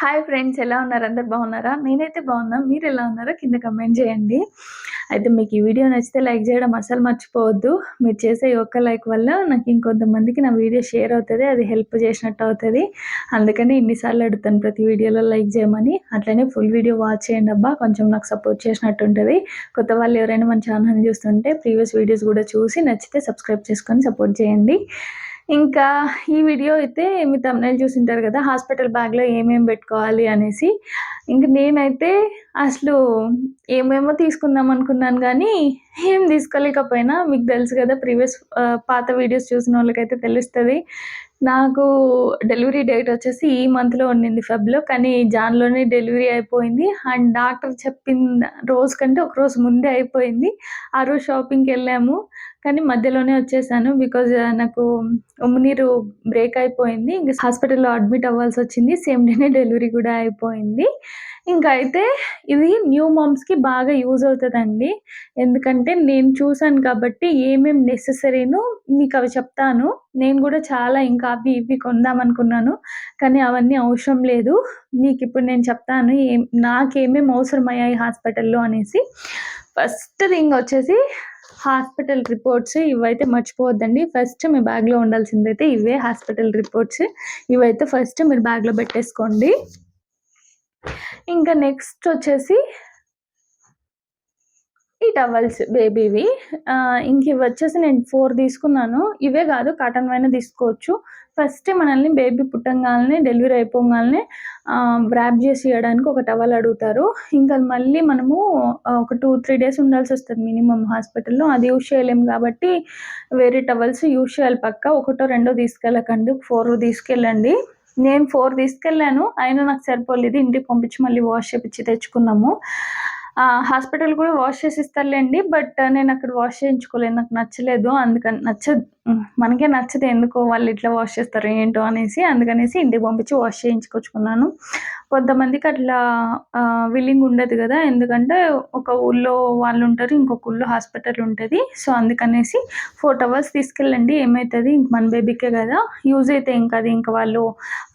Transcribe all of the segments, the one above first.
Hi friends ఎలా ఉన్నారు? అందరు బాగున్నారా? నేనైతే బాగున్నా. మీరు ఎలా ఉన్నారో కింద కమెంట్ చేయండి. అయితే మీకు ఈ వీడియో నచ్చితే లైక్ చేయడం అసలు మర్చిపోవద్దు. మీరు చేసే ఒక్క లైక్ వల్ల నాకు ఇంకొంతమందికి నా వీడియో షేర్ అవుతుంది అది హెల్ప్ చేసినట్టు అవుతుంది. అందుకని ఇన్నిసార్లు అడుగుతాను ప్రతి వీడియోలో లైక్ చేయమని. అట్లనే ఫుల్ వీడియో వాచ్ చేయండి అబ్బా. కొంచెం నాకు సపోర్ట్ చేసినట్టు ఉంటుంది. కొత్త వాళ్ళు ఎవరైనా మన ఛానల్ చూస్తుంటే ప్రీవియస్ వీడియోస్ కూడా చూసి నచ్చితే సబ్స్క్రైబ్ చేసుకొని సపోర్ట్ చేయండి. ఇంకా ఈ వీడియో అయితే మీ తమ్ముళ్ళు చూసింటారు కదా హాస్పిటల్ బ్యాగ్లో ఏమేమి పెట్టుకోవాలి అనేసి. ఇంక నేనైతే అసలు ఏమేమో తీసుకుందాం అనుకున్నాను కానీ ఏం తీసుకోలేకపోయినా. మీకు తెలుసు కదా ప్రీవియస్ పాత వీడియోస్ చూసిన వాళ్ళకైతే తెలుస్తుంది. నాకు డెలివరీ డేట్ వచ్చేసి ఈ మంత్లో ఉండింది ఫెబ్లో కానీ జాన్లోనే డెలివరీ అయిపోయింది. అండ్ డాక్టర్ చెప్పిన రోజు కంటే ఒక రోజు ముందే అయిపోయింది. ఆ రోజు షాపింగ్కి వెళ్ళాము కానీ మధ్యలోనే వచ్చేసాను బికాజ్ నాకు ఉమ్మనీరు బ్రేక్ అయిపోయింది. ఇంకా హాస్పిటల్లో అడ్మిట్ అవ్వాల్సి వచ్చింది. సేమ్ డేనే డెలివరీ కూడా అయిపోయింది. ఇంకా అయితే ఇది న్యూ మామ్స్కి బాగా యూజ్ అవుతుందండి. ఎందుకంటే నేను చూసాను కాబట్టి ఏమేమి నెససరీనో మీకు అవి చెప్తాను. నేను కూడా చాలా ఇంకా అవి ఇవి కొందాం అనుకున్నాను. కానీ అవన్నీ అవసరం లేదు. మీకు ఇప్పుడు నేను చెప్తాను ఏం నాకేమేమి అవసరమయ్యాయి హాస్పిటల్లో అనేసి. ఫస్ట్ థింగ్ వచ్చేసి హాస్పిటల్ రిపోర్ట్స్ ఇవైతే మర్చిపోవద్దండి. ఫస్ట్ మీ బ్యాగ్లో ఉండాల్సిందైతే ఇవే హాస్పిటల్ రిపోర్ట్స్. ఇవైతే ఫస్ట్ మీరు బ్యాగ్లో పెట్టేసుకోండి. ఇంకా నెక్స్ట్ వచ్చేసి ఈ టవల్స్ బేబీవి ఇంక ఇవి వచ్చేసి నేను ఫోర్ తీసుకున్నాను. ఇవే కాదు కాటన్ పైన తీసుకోవచ్చు. ఫస్ట్ మనల్ని బేబీ పుట్టంగానే డెలివరీ అయిపోగానే ర్యాప్ చేసి ఇవ్వడానికి ఒక టవల్ అడుగుతారు. ఇంకా మళ్ళీ మనము ఒక టూ త్రీ డేస్ ఉండాల్సి వస్తుంది మినిమం హాస్పిటల్లో అది యూజ్ చేయలేము కాబట్టి వేరే టవల్స్ యూజ్ చేయాలి పక్క. ఒకటో రెండో తీసుకెళ్ళకండి. ఫోర్ తీసుకెళ్ళండి. నేను ఫోర్ తీసుకెళ్ళాను. అయినా నాకు సరిపోలేదు. ఇంటికి పంపించి మళ్ళీ వాష్ చేపించి తెచ్చుకున్నాము. హాస్పిటల్ కూడా వాష్ చేసి ఇస్తారులేండి బట్ నేను అక్కడ వాష్ చేయించుకోలేదు నాకు నచ్చలేదు అందుకని నచ్చదు మనకే నచ్చదు ఎందుకో వాళ్ళు ఇట్లా వాష్ చేస్తారు ఏంటో అనేసి అందుకనేసి ఇంటికి పంపించి వాష్ చేయించుకొచ్చుకున్నాను. కొంతమందికి అట్లా విల్లింగ్ ఉండదు కదా ఎందుకంటే ఒక ఊళ్ళో వాళ్ళు ఉంటారు ఇంకొక ఊళ్ళో హాస్పిటల్ ఉంటుంది సో అందుకనేసి ఫోర్ అవర్స్ తీసుకెళ్ళండి ఏమవుతుంది ఇంక మన బేబీకే కదా యూజ్ అయితే ఇంకా అది ఇంకా వాళ్ళు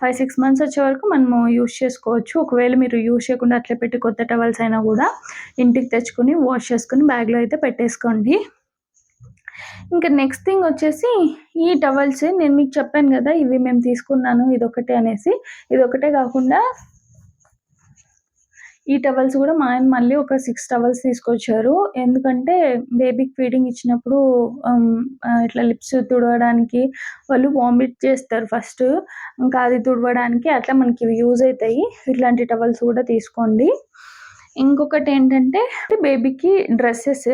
ఫైవ్ సిక్స్ మంత్స్ వచ్చే వరకు మనము యూజ్ చేసుకోవచ్చు ఒకవేళ మీరు యూజ్ చేయకుండా అట్లా పెట్టి కొత్త టవల్స్ అయినా కూడా. ఇంటికి తెచ్చుకొని వాష్ చేసుకుని బ్యాగ్లో అయితే పెట్టేసుకోండి. ఇంకా నెక్స్ట్ థింగ్ వచ్చేసి ఈ టవల్స్ నేను మీకు చెప్పాను కదా ఇవి మేము తీసుకున్నాను ఇదొకటే అనేసి. ఇదొకటే కాకుండా ఈ టవల్స్ కూడా మా ఆయన మళ్ళీ ఒక సిక్స్ టవల్స్ తీసుకొచ్చారు. ఎందుకంటే బేబీకి ఫీడింగ్ ఇచ్చినప్పుడు ఇట్లా లిప్స్ తుడవడానికి వాళ్ళు వామిట్ చేస్తారు ఫస్ట్ ఇంకా అది తుడవడానికి అట్లా మనకి యూజ్ అవుతాయి. ఇట్లాంటి టవల్స్ కూడా తీసుకోండి. ఇంకొకటి ఏంటంటే బేబీకి డ్రెస్సెస్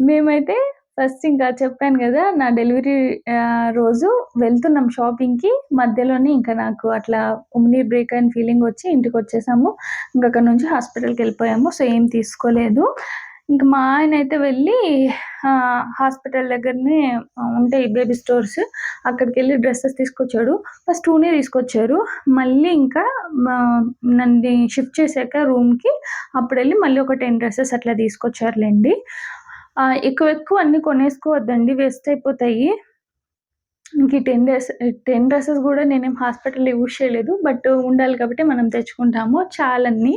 మేమైతే ఫస్ట్ ఇంకా చెప్పాను కదా నా డెలివరీ రోజు వెళ్తున్నాం షాపింగ్కి మధ్యలోనే ఇంకా నాకు అట్లా ఉమ్ని బ్రేక్ అయిన ఫీలింగ్ వచ్చి ఇంటికి వచ్చేసాము ఇంకా అక్కడ నుంచి హాస్పిటల్కి వెళ్ళిపోయాము. సో ఏం తీసుకోలేదు. ఇంకా మా ఆయన అయితే వెళ్ళి హాస్పిటల్ దగ్గరనే ఉంటాయి బేబీ స్టోర్స్. అక్కడికి వెళ్ళి డ్రెస్సెస్ తీసుకొచ్చాడు. ఫస్ట్ టూనే తీసుకొచ్చారు. మళ్ళీ ఇంకా నన్ను షిఫ్ట్ చేశాక రూమ్కి అప్పుడు వెళ్ళి మళ్ళీ ఒక టెన్ డ్రెస్సెస్ అట్లా తీసుకొచ్చారులేండి. ఎక్కువ ఎక్కువ అన్నీ కొనేసుకోవద్దండి. వేస్ట్ అయిపోతాయి. ఇంక ఈ టెన్ డ్రెస్ టెన్ డ్రెస్సెస్ కూడా నేనేం హాస్పిటల్లో యూజ్ చేయలేదు. బట్ ఉండాలి కాబట్టి మనం తెచ్చుకుంటాము. చాలన్నీ.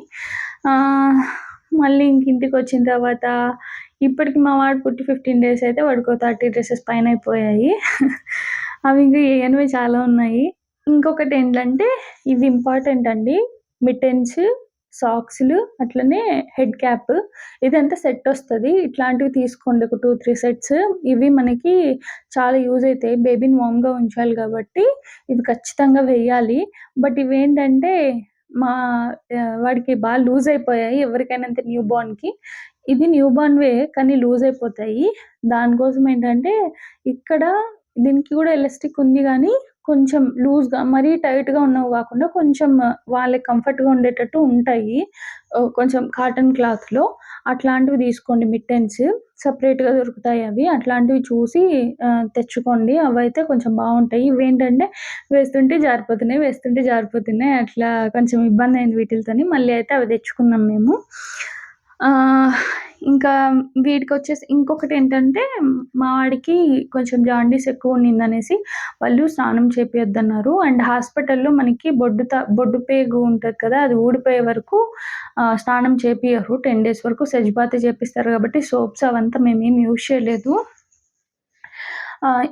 మళ్ళీ ఇంక ఇంటికి వచ్చిన తర్వాత ఇప్పటికి మా వాడు పుట్టి ఫిఫ్టీన్ డేస్ అయితే వాడికి థర్టీ డ్రెస్సెస్ పైన అయిపోయాయి. అవి ఇంకా ఏఎన్వి చాలా ఉన్నాయి. ఇంకొకటి ఏంటంటే ఇవి ఇంపార్టెంట్ అండి. మిటెన్స్ సాక్స్లు అట్లనే హెడ్ క్యాప్ ఇదంతా సెట్ వస్తుంది. ఇట్లాంటివి తీసుకోండి. ఒక టూ త్రీ సెట్స్ ఇవి మనకి చాలా యూజ్ అవుతాయి. బేబీని వామ్గా ఉంచాలి కాబట్టి ఇవి ఖచ్చితంగా వేయాలి. బట్ ఇవేంటంటే మా వాడికి బాగా లూజ్ అయిపోయాయి ఎవరికైనా అంతే న్యూ బార్న్కి ఇది న్యూ బార్న్వే కానీ లూజ్ అయిపోతాయి. దానికోసం ఏంటంటే ఇక్కడ దీనికి కూడా ఎలాస్టిక్ ఉంది కానీ కొంచెం లూజ్గా మరీ టైట్గా ఉన్నవి కాకుండా కొంచెం వాళ్ళకి కంఫర్ట్గా ఉండేటట్టు ఉంటాయి. కొంచెం కాటన్ క్లాత్లో. అట్లాంటివి తీసుకోండి మిట్టెన్స్. సపరేట్గా దొరుకుతాయి అవి. అట్లాంటివి చూసి తెచ్చుకోండి. అవి అయితే కొంచెం బాగుంటాయి. ఇవి ఏంటంటే వేస్తుంటే జారిపోతున్నాయి వేస్తుంటే జారిపోతున్నాయి. అట్లా కొంచెం ఇబ్బంది అయింది వీటితోని. మళ్ళీ అయితే అవి తెచ్చుకున్నాం మేము. ఇంకా వీటికొచ్చేసి ఇంకొకటేంటంటే మా వాడికి కొంచెం జాండీస్ ఎక్కువ ఉన్నిందనేసి వాళ్ళు స్నానం చేపియొద్దన్నారు. అండ్ హాస్పిటల్‌లో మనకి బొడ్డు త బొడ్డు పేగు ఉంటుంది కదా! అది ఊడిపోయే వరకు స్నానం చేపియరు. 10 డేస్ వరకు సెజ్బాతి చేపిస్తారు కాబట్టి సోప్స్ అవంతా మేమేం యూజ్ చేయలేదు.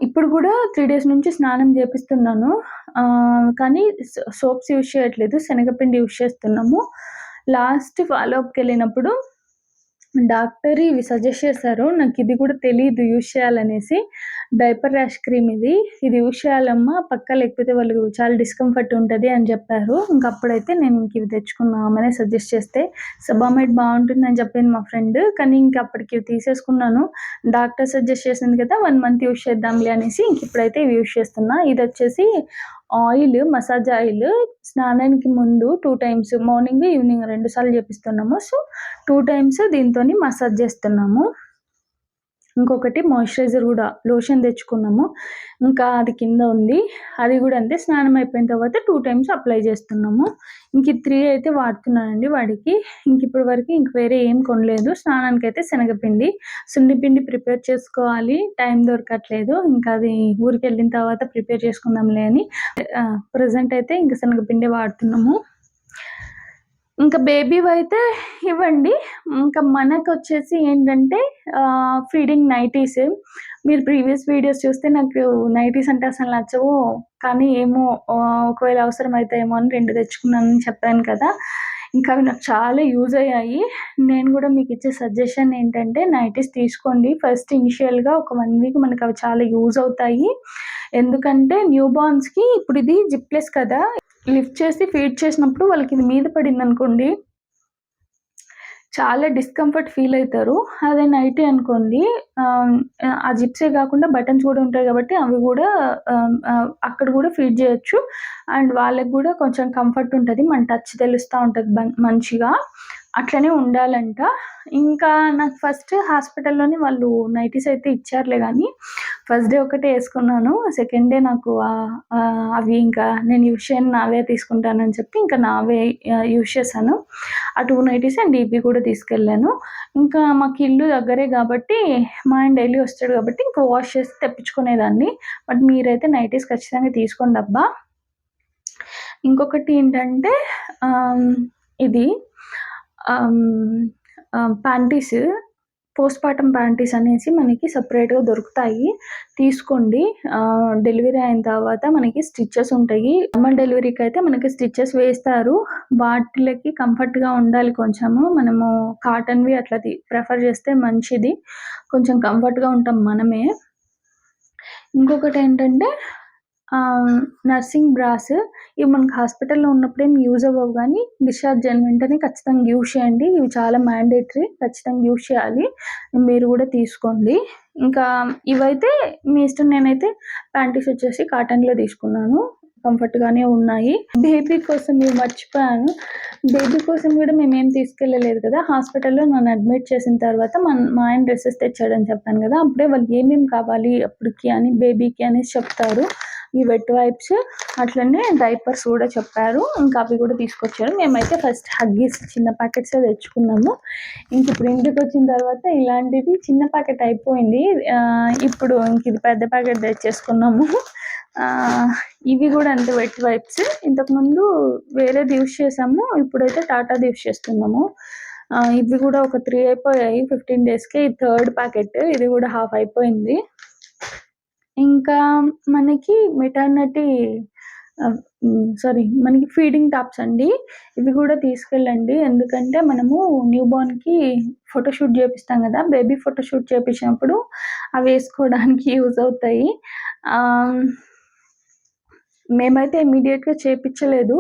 ఇప్పుడు కూడా త్రీ డేస్ నుంచి స్నానం చేపిస్తున్నాను. కానీ సోప్స్ యూజ్ చేయట్లేదు. శనగపిండి యూజ్ చేస్తున్నాము. లాస్ట్ ఫాలో అప్‌కెళ్ళినప్పుడు డాక్టర్ ఇవి సజెస్ట్ చేశారు. నాకు ఇది కూడా తెలియదు యూజ్ చేయాలనేసి. డైపర్ ర్యాష్ క్రీమ్ ఇది. ఇది యూజ్ చేయాలమ్మా పక్క లేకపోతే వాళ్ళు చాలా డిస్కంఫర్ట్ ఉంటుంది అని చెప్పారు. ఇంక అప్పుడైతే నేను ఇంక ఇవి తెచ్చుకున్నామని సజెస్ట్ చేస్తే సబామైట్ బాగుంటుంది అని చెప్పింది మా ఫ్రెండ్. కానీ ఇంకప్పటికి ఇవి తీసేసుకున్నాను. డాక్టర్ సజెస్ట్ చేసింది కదా! వన్ మంత్ యూజ్ చేద్దాంలే అనేసి ఇంక ఇప్పుడైతే ఇవి యూజ్ చేస్తున్నా. ఇది వచ్చేసి ఆయిల్ మసాజ్ ఆయిల్ స్నానానికి ముందు టూ టైమ్స్ మార్నింగ్, ఈవినింగ్ రెండు సార్లు చేపిస్తున్నాము. సో, టూ టైమ్స్ దీంతోని మసాజ్ చేస్తున్నాము. ఇంకొకటి మాయిశ్చరైజర్ కూడా లోషన్ తెచ్చుకున్నాము. ఇంకా అది కింద ఉంది. అది కూడా అంతే స్నానం అయిపోయిన తర్వాత టూ టైమ్స్ అప్లై చేస్తున్నాము. ఇంక త్రీ అయితే వాడుతున్నానండి వాడికి. ఇంక ఇప్పటి వరకు ఇంక వేరే ఏం కొనలేదు. స్నానానికి అయితే శనగపిండి, సున్నిపిండి ప్రిపేర్ చేసుకోవాలి. టైం దొరకట్లేదు. ఇంకా అది ఊరికి వెళ్ళిన తర్వాత ప్రిపేర్ చేసుకుందాంలే అని ప్రజెంట్ అయితే ఇంక శనగపిండి వాడుతున్నాము. ఇంకా బేబీవైతే ఇవ్వండి. ఇంకా మనకు వచ్చేసి ఏంటంటే ఫీడింగ్ నైటీస్. మీరు ప్రీవియస్ వీడియోస్ చూస్తే నాకు నైటీస్ అంటే అసలు నచ్చవు. కానీ ఏమో ఒకవేళ అవసరం అయితే ఏమో అని రెండు తెచ్చుకున్నానని చెప్పాను కదా! ఇంకా అవి నాకు చాలా యూజ్ అయ్యాయి. నేను కూడా మీకు ఇచ్చే సజెషన్ ఏంటంటే నైటీస్ తీసుకోండి. ఫస్ట్ ఇనిషియల్‌గా ఒక వన్ వీక్ మనకు అవి చాలా యూజ్ అవుతాయి. ఎందుకంటే న్యూ బార్న్స్‌కి ఇప్పుడు ఇది జిప్‌లెస్ కదా! లిఫ్ట్ చేసి ఫీడ్ చేసినప్పుడు వాళ్ళకి ఇది మీద పడింది అనుకోండి చాలా డిస్కంఫర్ట్ ఫీల్ అవుతారు అదే నైటీ అనుకోండి ఆ జిప్సే కాకుండా బటన్స్ కూడా ఉంటాయి కాబట్టి అవి కూడా అక్కడ కూడా ఫీడ్ చేయొచ్చు. అండ్ వాళ్ళకి కూడా కొంచెం కంఫర్ట్ ఉంటుంది మన టచ్ తెలుస్తూ ఉంటుంది మంచిగా. అట్లనే ఉండాలంట. ఇంకా నాకు ఫస్ట్ హాస్పిటల్‌లోనే వాళ్ళు నైటీస్ అయితే ఇచ్చారులే కానీ ఫస్ట్ డే ఒకటే వేసుకున్నాను సెకండ్ డే నాకు అవి ఇంకా నేను యూజ్ చేయను నావే తీసుకుంటానని చెప్పి ఇంకా నావే యూజ్ చేశాను. ఆ టూ నైటీస్ అండ్ ఇవి కూడా తీసుకెళ్ళాను. ఇంకా మాకు ఇల్లు దగ్గరే కాబట్టి మా ఆయన డైలీ వస్తాడు కాబట్టి ఇంకా వాష్ చేసి తెప్పించుకునేదాన్ని. బట్ మీరైతే నైటీస్ ఖచ్చితంగా తీసుకోండి అబ్బా ఇంకొకటి ఏంటంటే ఇది ప్యాంటీస్ పోస్ట్మార్టం ప్యాంటీస్ అనేసి మనకి సపరేట్గా దొరుకుతాయి. తీసుకోండి. డెలివరీ అయిన తర్వాత మనకి స్టిచ్చెస్ ఉంటాయి. నార్మల్ అయితే మనకి స్టిచ్చెస్ వేస్తారు. వాటిలకి కంఫర్ట్‌గా ఉండాలి కొంచెము. మనము కాటన్‌వి అట్లా తి ప్రిఫర్ చేస్తే మంచిది. కొంచెం కంఫర్ట్‌గా ఉంటాం మనమే. ఇంకొకటి ఏంటంటే నర్సింగ్ బ్రాస్ ఇవి మనకు హాస్పిటల్‌లో ఉన్నప్పుడు యూజ్ అవ్వవు కానీ డిశ్చార్జ్ అయిన వెంటనే ఖచ్చితంగా యూజ్ చేయండి. ఇవి చాలా మ్యాండేటరీ. ఖచ్చితంగా యూజ్ చేయాలి. మీరు కూడా తీసుకోండి. ఇంకా ఇవైతే మీ ఇష్టం. నేనైతే ప్యాంటీస్ వచ్చేసి కాటన్‌లో తీసుకున్నాను. కంఫర్ట్‌గానే ఉన్నాయి. బేబీ కోసం మేము మర్చిపోయాను. బేబీ కోసం కూడా మేమేం తీసుకెళ్ళలేదు కదా! హాస్పిటల్‌లో నన్ను అడ్మిట్ చేసిన తర్వాత మన మా ఆయన డ్రెస్సెస్ తెచ్చాడని చెప్పాను కదా అప్పుడే వాళ్ళు ఏమేమి కావాలి అప్పటికి అని బేబీకి అనేసి చెప్తారు. ఈ వెట్ వైప్స్ అట్లనే డైపర్స్ కూడా చెప్పారు. ఇంకా అవి కూడా తీసుకొచ్చారు. మేమైతే ఫస్ట్ హగ్గీస్ చిన్న ప్యాకెట్స్ తెచ్చుకున్నాము. ఇంక ఇప్పుడు ఇంటికొచ్చిన తర్వాత ఇలాంటిది చిన్న ప్యాకెట్ అయిపోయింది. ఇప్పుడు ఇంక ఇది పెద్ద ప్యాకెట్ తెచ్చేసుకున్నాము. ఇవి కూడా అంతే వెట్ వైప్స్. ఇంతకుముందు వేరేది యూస్ చేసాము. ఇప్పుడైతే టాటాది యూస్ చేస్తున్నాము. ఇవి కూడా ఒక త్రీ అయిపోయాయి 15 డేస్‌కే. ఈ థర్డ్ ప్యాకెట్. ఇది కూడా హాఫ్ అయిపోయింది. ఇంకా మనకి మెటర్నిటీ సారీ మనకి ఫీడింగ్ టాప్స్ అండి. ఇవి కూడా తీసుకెళ్ళండి. ఎందుకంటే మనము న్యూ బోర్న్కి ఫోటోషూట్ చేపిస్తాం కదా బేబీ ఫోటోషూట్ చేపించినప్పుడు అవి వేసుకోవడానికి యూజ్ అవుతాయి. మేమైతే ఇమ్మీడియేట్‌గా చేపించలేదు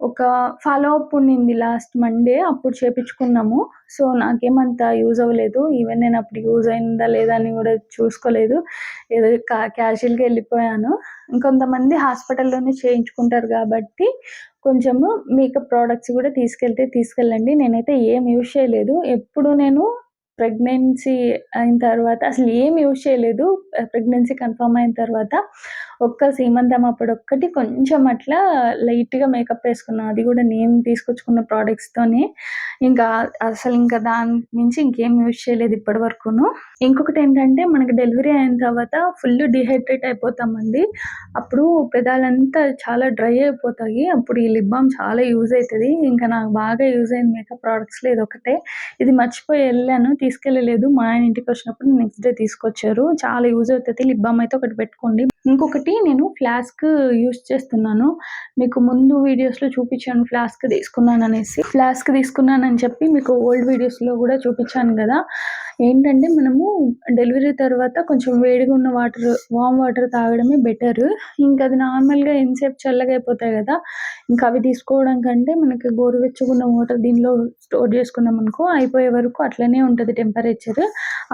ఒక ఫాలో అప్ ఉన్నింది లాస్ట్ మండే అప్పుడు చేపించుకున్నాము సో, నాకేమంత యూజ్ అవ్వలేదు. ఈవెన్ నేను అప్పుడు యూజ్ అయిందా లేదా అని కూడా చూసుకోలేదు. ఏదో కా క్యాజువల్‌గా వెళ్ళిపోయాను ఇంకొంతమంది హాస్పిటల్‌లోనే చేయించుకుంటారు కాబట్టి కొంచెము మేకప్ ప్రోడక్ట్స్ కూడా తీసుకెళ్తే తీసుకెళ్ళండి. నేనైతే ఏం యూజ్ చేయలేదు. ఎప్పుడు నేను ప్రెగ్నెన్సీ అయిన తర్వాత అసలు ఏం యూజ్ చేయలేదు. ప్రెగ్నెన్సీ కన్ఫర్మ్ అయిన తర్వాత ఒక్క సీమంతం అప్పుడు ఒక్కటి కొంచెం అట్లా లైట్గా మేకప్ వేసుకున్నాను అది కూడా నేను తీసుకొచ్చుకున్న ప్రోడక్ట్స్తోనే ఇంకా అసలు ఇంకా దాని మించి ఇంకేం యూజ్ చేయలేదు ఇప్పటి వరకును ఇంకొకటి ఏంటంటే మనకి డెలివరీ అయిన తర్వాత ఫుల్ డిహైడ్రేట్ అయిపోతామండి. అప్పుడు పెదాలంతా చాలా డ్రై అయిపోతాయి. అప్పుడు ఈ లిప్ బామ్ చాలా యూజ్ అవుతుంది ఇంకా నాకు బాగా యూజ్ అయిన మేకప్ ప్రోడక్ట్స్ లేదు ఒకటే ఇది మర్చిపోయి వెళ్ళాను తీసుకెళ్ళలేదు. మా ఆయన ఇంటికి వచ్చినప్పుడు నెక్స్ట్ డే తీసుకొచ్చారు. చాలా యూజ్ అవుతుంది. లిప్ బామ్ అయితే ఒకటి పెట్టుకోండి. ఇంకొకటి నేను ఫ్లాస్క్ యూజ్ చేస్తున్నాను. మీకు ముందు వీడియోస్లో చూపించాను ఫ్లాస్క్ తీసుకున్నాను అనేసి. ఫ్లాస్క్ తీసుకున్నానని చెప్పి మీకు ఓల్డ్ వీడియోస్లో కూడా చూపించాను కదా. ఏంటంటే మనము డెలివరీ తర్వాత కొంచెం వేడిగా ఉన్న వాటర్ వామ్ వాటర్ తాగడమే బెటర్ ఇంకా అది నార్మల్గా ఎంతసేపు చల్లగా అయిపోతాయి కదా ఇంకా అవి తీసుకోవడం కంటే మనకి గోరువెచ్చగా ఉన్న వాటర్ దీనిలో స్టోర్ చేసుకున్నాం అనుకో అయిపోయే వరకు అట్లనే ఉంటుంది టెంపరేచర్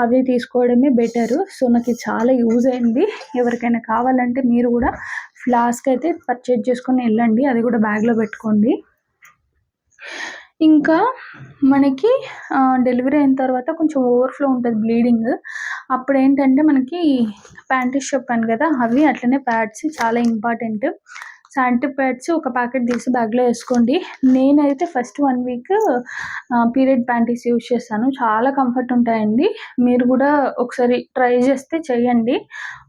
అవి తీసుకోవడమే బెటర్ సో నాకు ఇది చాలా యూజ్ అయింది. ఎవరికైనా కావాలంటే మీరు కూడా ఫ్లాస్క్ అయితే పర్చేజ్ చేసుకొని వెళ్ళండి. అది కూడా బ్యాగ్లో పెట్టుకోండి. ఇంకా మనకి డెలివరీ అయిన తర్వాత కొంచెం ఓవర్ఫ్లో ఉంటుంది బ్లీడింగ్ అప్పుడు ఏంటంటే మనకి ప్యాంటీస్ చెప్పాను కదా అవి అట్లనే ప్యాడ్స్ చాలా ఇంపార్టెంట్ శానిటరీ ప్యాడ్స్ ఒక ప్యాకెట్ తీసి బ్యాగ్లో వేసుకోండి. నేనైతే first one week period panties use చేస్తాను చాలా కంఫర్ట్ ఉంటాయండి. మీరు కూడా ఒకసారి ట్రై చేస్తే చేయండి.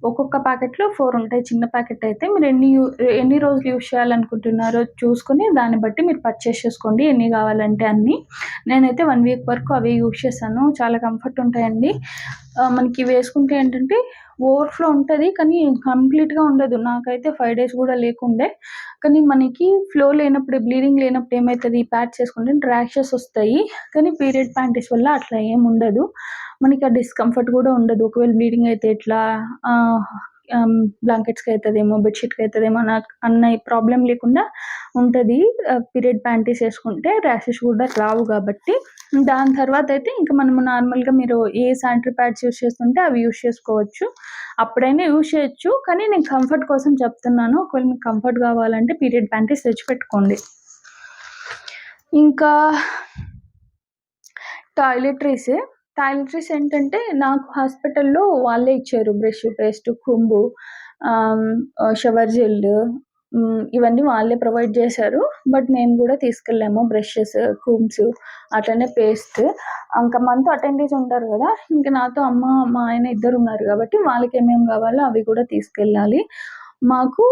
ఒక్కొక్క ప్యాకెట్లో ఫోర్ ఉంటాయి. చిన్న ప్యాకెట్ అయితే మీరు ఎన్ని ఎన్ని రోజులు యూజ్ చేయాలనుకుంటున్నారో చూసుకొని దాన్ని బట్టి మీరు పర్చేస్ చేసుకోండి. ఎన్ని కావాలంటే అన్నీ. నేనైతే వన్ వీక్ వరకు అవి యూజ్ చేస్తాను చాలా కంఫర్ట్ ఉంటాయండి. మనకి వేసుకుంటే ఏంటంటే ఓవర్ఫ్లో ఉంటుంది కానీ కంప్లీట్గా ఉండదు. నాకైతే ఫైవ్ డేస్ కూడా లేకుండే. కానీ మనకి ఫ్లో లేనప్పుడు బ్లీడింగ్ లేనప్పుడు ఏమవుతుంది ప్యాడ్స్ వేసుకుంటే ర్యాషెస్ వస్తాయి. కానీ పీరియడ్ ప్యాంటీస్ వల్ల అట్లా ఏం ఉండదు. మనకి ఆ డిస్కంఫర్ట్ కూడా ఉండదు. ఒకవేళ బ్లీడింగ్ అయితే ఎట్లా? Um, బ్లాంకెట్స్కి అవుతుందేమో బెడ్షీట్కి అవుతుందేమో నాకు అన్న ప్రాబ్లం లేకుండా ఉంటుంది. పీరియడ్ ప్యాంటీస్ వేసుకుంటే ర్యాషెస్ కూడా రావు కాబట్టి. దాని తర్వాత అయితే ఇంకా మనము నార్మల్గా మీరు ఏ శానిటరీ ప్యాడ్స్ యూస్ చేస్తుంటే అవి యూస్ చేసుకోవచ్చు. అప్పుడైనా యూస్ చేయొచ్చు. కానీ నేను కంఫర్ట్ కోసం చెప్తున్నాను. ఒకవేళ మీకు కంఫర్ట్ కావాలంటే పీరియడ్ ప్యాంటీస్ తెచ్చిపెట్టుకోండి. ఇంకా టాయిలెటరీస్ టాయిలెటరీస్ ఏంటంటే నాకు హాస్పిటల్లో వాళ్ళే ఇచ్చారు brush paste comb shower gel ఇవన్నీ వాళ్ళే ప్రొవైడ్ చేశారు. బట్ మేము కూడా తీసుకెళ్ళాము బ్రషెస్ కూమ్స్ అట్లనే పేస్ట్. ఇంకా మనతో అటెండీస్ ఉంటారు కదా. ఇంకా నాతో అమ్మ మా ఆయన ఇద్దరు ఉన్నారు కాబట్టి వాళ్ళకి ఏమేమి కావాలో అవి కూడా తీసుకెళ్ళాలి. మాకు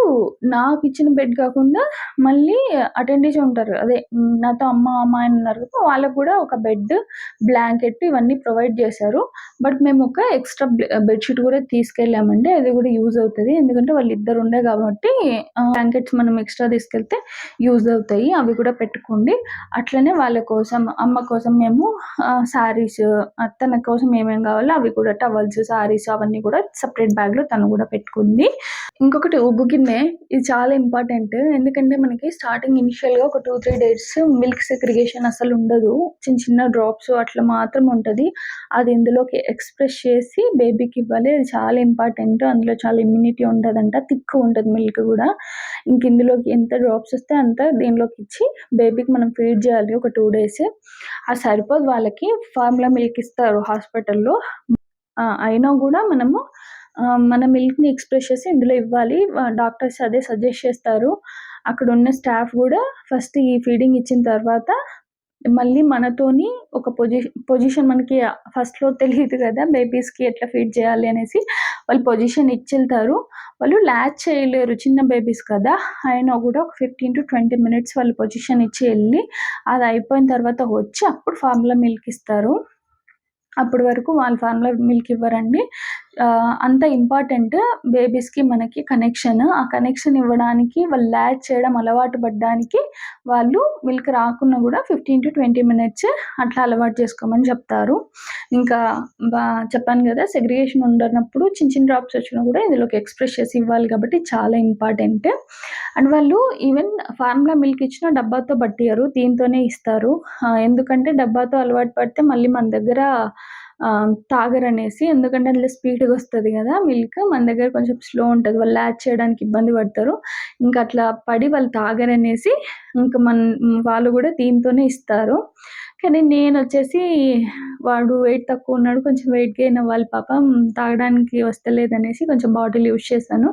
నాకు ఇచ్చిన బెడ్ కాకుండా మళ్ళీ అటెండీస్ ఉంటారు. అదే నాతో అమ్మ అమ్మ అని ఉన్నారు వాళ్ళకు కూడా ఒక బెడ్ బ్లాంకెట్ ఇవన్నీ ప్రొవైడ్ చేశారు. బట్ మేము ఒక ఎక్స్ట్రా బెడ్షీట్ కూడా తీసుకెళ్ళామండి. అది కూడా యూజ్ అవుతుంది. ఎందుకంటే వాళ్ళు ఇద్దరు ఉండే కాబట్టి బ్లాంకెట్స్ మనం ఎక్స్ట్రా తీసుకెళ్తే యూజ్ అవుతాయి. అవి కూడా పెట్టుకోండి. అట్లనే వాళ్ళ కోసం అమ్మ కోసం మేము శారీస్ తన కోసం ఏమేమి కావాలో అవి కూడా టవల్స్ శారీస్ అవన్నీ కూడా సపరేట్ బ్యాగ్లో తను కూడా పెట్టుకుంది. ఇంకొకటి ఉగ్గు గిన్నె ఇది చాలా ఇంపార్టెంట్. ఎందుకంటే మనకి స్టార్టింగ్ ఇనిషియల్గా ఒక two three days milk segregation అసలు ఉండదు. చిన్న చిన్న డ్రాప్స్ అట్లా మాత్రం ఉంటుంది. అది ఇందులోకి ఎక్స్ప్రెస్ చేసి బేబీకి ఇవ్వాలి. అది చాలా ఇంపార్టెంట్. అందులో చాలా ఇమ్యూనిటీ ఉంటుందంట. థిక్ ఉంటుంది మిల్క్ కూడా. ఇంక ఇందులోకి ఎంత డ్రాప్స్ వస్తే అంత దీనిలోకి ఇచ్చి బేబీకి మనం ఫీడ్ చేయాలి ఒక టూ డేస్. అది సరిపోదు వాళ్ళకి. ఫార్ములా మిల్క్ ఇస్తారు హాస్పిటల్లో. అయినా కూడా మనము మన మిల్క్ని ఎక్స్ప్రెస్ చేసి ఇందులో ఇవ్వాలి. డాక్టర్స్ అదే సజెస్ట్ చేస్తారు. అక్కడ ఉన్న స్టాఫ్ కూడా ఫస్ట్ ఈ ఫీడింగ్ ఇచ్చిన తర్వాత మళ్ళీ మనతోని ఒక పొజిషన్ పొజిషన్ మనకి ఫస్ట్లో తెలియదు కదా బేబీస్కి ఎట్లా ఫీడ్ చేయాలి అనేసి వాళ్ళు పొజిషన్ ఇచ్చెళ్తారు. వాళ్ళు ల్యాచ్ చేయలేరు చిన్న బేబీస్ కదా అయినా కూడా ఒక ఫిఫ్టీన్ టు ట్వంటీ మినిట్స్ వాళ్ళు పొజిషన్ ఇచ్చి వెళ్ళి అది అయిపోయిన తర్వాత వచ్చి అప్పుడు ఫార్ములా మిల్క్ ఇస్తారు. అప్పటి వరకు వాళ్ళు ఫార్ములా మిల్క్ ఇవ్వరండి. అంత ఇంపార్టెంట్ బేబీస్కి మనకి కనెక్షన్ ఆ కనెక్షన్ ఇవ్వడానికి వాళ్ళు ల్యాచ్ చేయడం అలవాటు పడ్డానికి వాళ్ళు మిల్క్ రాకున్నా కూడా ఫిఫ్టీన్ టు ట్వంటీ మినిట్స్ అట్లా అలవాటు చేసుకోమని చెప్తారు. ఇంకా చెప్పాను కదా సెగ్రిగేషన్ ఉండనప్పుడు చిన్న చిన్న డ్రాప్స్ వచ్చినా కూడా ఇందులోకి ఎక్స్ప్రెస్ చేసి ఇవ్వాలి కాబట్టి చాలా ఇంపార్టెంట్ అండ్ వాళ్ళు ఈవెన్ ఫార్ములా మిల్క్ ఇచ్చిన డబ్బాతో పట్టియరు దీంతోనే ఇస్తారు. ఎందుకంటే డబ్బాతో అలవాటు పడితే మళ్ళీ మన దగ్గర తాగరనేసి ఎందుకంటే అందులో స్పీడ్గా వస్తుంది కదా మిల్క్ మన దగ్గర కొంచెం స్లో ఉంటుంది. వాళ్ళు యాడ్ చేయడానికి ఇబ్బంది పడతారు. ఇంకా అట్లా పడి వాళ్ళు తాగరనేసి ఇంకా మన వాళ్ళు కూడా దీంతోనే ఇస్తారు. కానీ నేను వచ్చేసి వాడు వెయిట్ తక్కువ ఉన్నాడు. కొంచెం వెయిట్ గెయిన్ అవ్వాలి పాపం తాగడానికి వస్తలేదనేసి కొంచెం బాటిల్ యూజ్ చేశాను.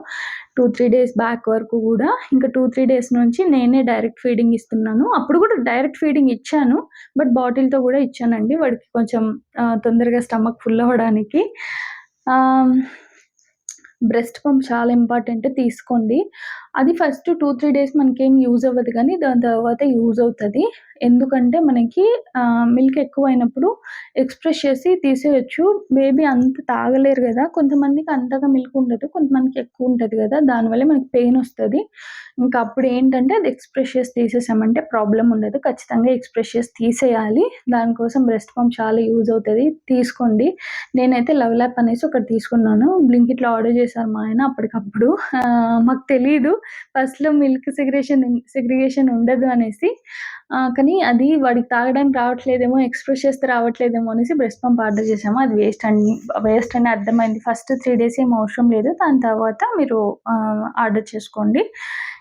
2, 3 డేస్ బ్యాక్ వరకు కూడా ఇంకా 2, 3 డేస్ నుంచి నేనే డైరెక్ట్ ఫీడింగ్ ఇస్తున్నాను. అప్పుడు కూడా డైరెక్ట్ ఫీడింగ్ ఇచ్చాను. బట్ బాటిల్‌తో కూడా ఇచ్చానండి. వాడికి కొంచెం తొందరగా స్టమక్ ఫుల్ అవ్వడానికి. బ్రెస్ట్ పంప్ చాలా ఇంపార్టెంట్ తీసుకోండి. అది ఫస్ట్ 2, 3 డేస్ మనకేం యూజ్ అవ్వదు కానీ దాని తర్వాత యూజ్ అవుతుంది ఎందుకంటే మనకి మిల్క్ ఎక్కువైనప్పుడు ఎక్స్‌ప్రెస్ చేసి తీసేయచ్చు బేబీ అంత తాగలేరు కదా కొంతమందికి అంతగా మిల్క్ ఉండదు. కొంతమందికి ఎక్కువ ఉంటుంది కదా దానివల్ల మనకి పెయిన్ వస్తుంది ఇంకా అప్పుడు ఏంటంటే అది ఎక్స్‌ప్రెస్ చేసి తీసేసామంటే ప్రాబ్లం ఉండదు. ఖచ్చితంగా ఎక్స్‌ప్రెస్ చేసి తీసేయాలి. దానికోసం బ్రెస్ట్ పంప్ చాలా యూజ్ అవుతుంది తీసుకోండి. నేనైతే లవ్ ల్యాప్ అనేసి ఒకటి తీసుకున్నాను. బ్లింకిట్‌లో ఆర్డర్ చేశారు మా ఆయన అప్పటికప్పుడు. మాకు తెలియదు ఫస్ట్‌లో మిల్క్ సెగ్రేషన్ సెగ్రిగేషన్ ఉండదు అనేసి. కానీ అది వాడికి తాగడానికి రావట్లేదేమో, ఎక్స్‌ప్రెస్ చేస్తే రావట్లేదేమో అనేసి బ్రెస్ట్ పంప్ ఆర్డర్ చేసాము అది వేస్ట్ అని వేస్ట్ అని అర్థమైంది. ఫస్ట్ త్రీ డేస్ ఏం అవసరం లేదు. దాని తర్వాత మీరు ఆర్డర్ చేసుకోండి.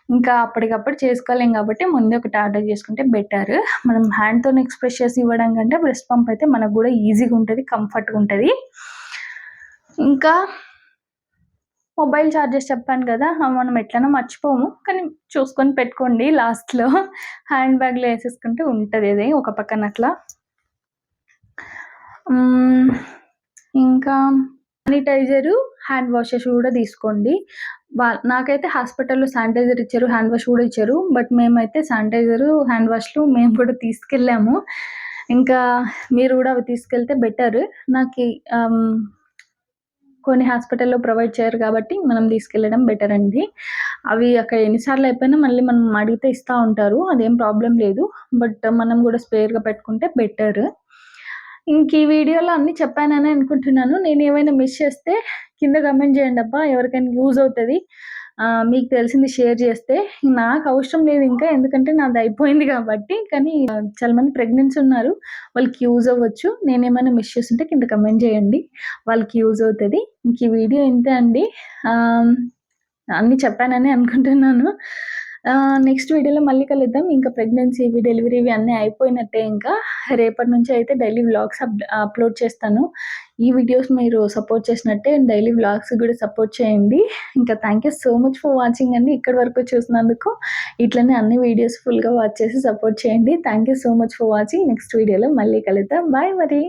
ఇంకా అప్పటికప్పుడు చేసుకోలేం కాబట్టి ముందే ఒకటి ఆర్డర్ చేసుకుంటే బెటర్. మనం హ్యాండ్తో ఎక్స్‌ప్రెస్ చేసి ఇవ్వడం కంటే బ్రెస్ట్ పంప్ అయితే మనకు కూడా ఈజీగా ఉంటుంది కంఫర్ట్‌గా ఉంటుంది ఇంకా మొబైల్ చార్జెస్ చెప్పాను కదా మనం ఎట్లనో మర్చిపోము. కానీ చూసుకొని పెట్టుకోండి లాస్ట్‌లో. హ్యాండ్ బ్యాగ్‌లో వేసేసుకుంటే ఉంటుంది అది ఒక పక్కన అట్లా. ఇంకా శానిటైజరు, హ్యాండ్ వాషెస్ కూడా తీసుకోండి. నాకైతే హాస్పిటల్‌లో శానిటైజర్ ఇచ్చారు. హ్యాండ్ వాష్ కూడా ఇచ్చారు. బట్ మేమైతే శానిటైజరు, హ్యాండ్ వాష్‌లు మేము కూడా తీసుకెళ్ళాము. ఇంకా మీరు కూడా అవి తీసుకెళ్తే బెటర్. నాకు కొన్ని హాస్పిటల్‌లో ప్రొవైడ్ చేయరు కాబట్టి మనం తీసుకెళ్ళడం బెటర్ అండి. అవి అక్కడ ఎన్నిసార్లు అయిపోయినా మళ్ళీ మనం అడిగితే ఇస్తా ఉంటారు. అదేం ప్రాబ్లం లేదు. బట్ మనం కూడా స్పేర్‌గా పెట్టుకుంటే బెటర్. ఇంక ఈ వీడియోలో అన్ని చెప్పాననే అనుకుంటున్నాను. నేను ఏమైనా మిస్ చేస్తే కింద కమెంట్ చేయండి అబ్బా ఎవరికైనా యూజ్ అవుతుంది మీకు తెలిసింది షేర్ చేస్తే. నాకు అవసరం లేదు ఇంకా ఎందుకంటే నాది అయిపోయింది కాబట్టి. కానీ చాలా మంది ప్రెగ్నెన్సీ ఉన్నారు. వాళ్ళకి యూజ్ అవ్వచ్చు. నేనేమైనా మిస్ చేస్తుంటే కింద కమెంట్ చేయండి. వాళ్ళకి యూజ్ అవుతుంది ఇంక ఈ వీడియో ఇంతే అండి. అన్ని అన్నీ అనుకుంటున్నాను. నెక్స్ట్ వీడియోలో మళ్ళీ కలుద్దాం. ఇంకా ప్రెగ్నెన్సీ డెలివరీ ఇవి అన్నీ అయిపోయినట్టే ఇంకా. రేపటి నుంచి అయితే డైలీ వ్లాగ్స్ అప్ అప్‌లోడ్ చేస్తాను. ఈ వీడియోస్ మీరు సపోర్ట్ చేసినట్టే డైలీ వ్లాగ్స్ కూడా సపోర్ట్ చేయండి. ఇంకా thank you so much for watching అండి. ఇక్కడి వరకు చూసినందుకు. ఇట్లనే అన్ని వీడియోస్ ఫుల్‌గా వాచ్ చేసి సపోర్ట్ చేయండి. Thank you so much for watching. Next వీడియోలో మళ్ళీ కలుద్దాం. బాయ్ మరి.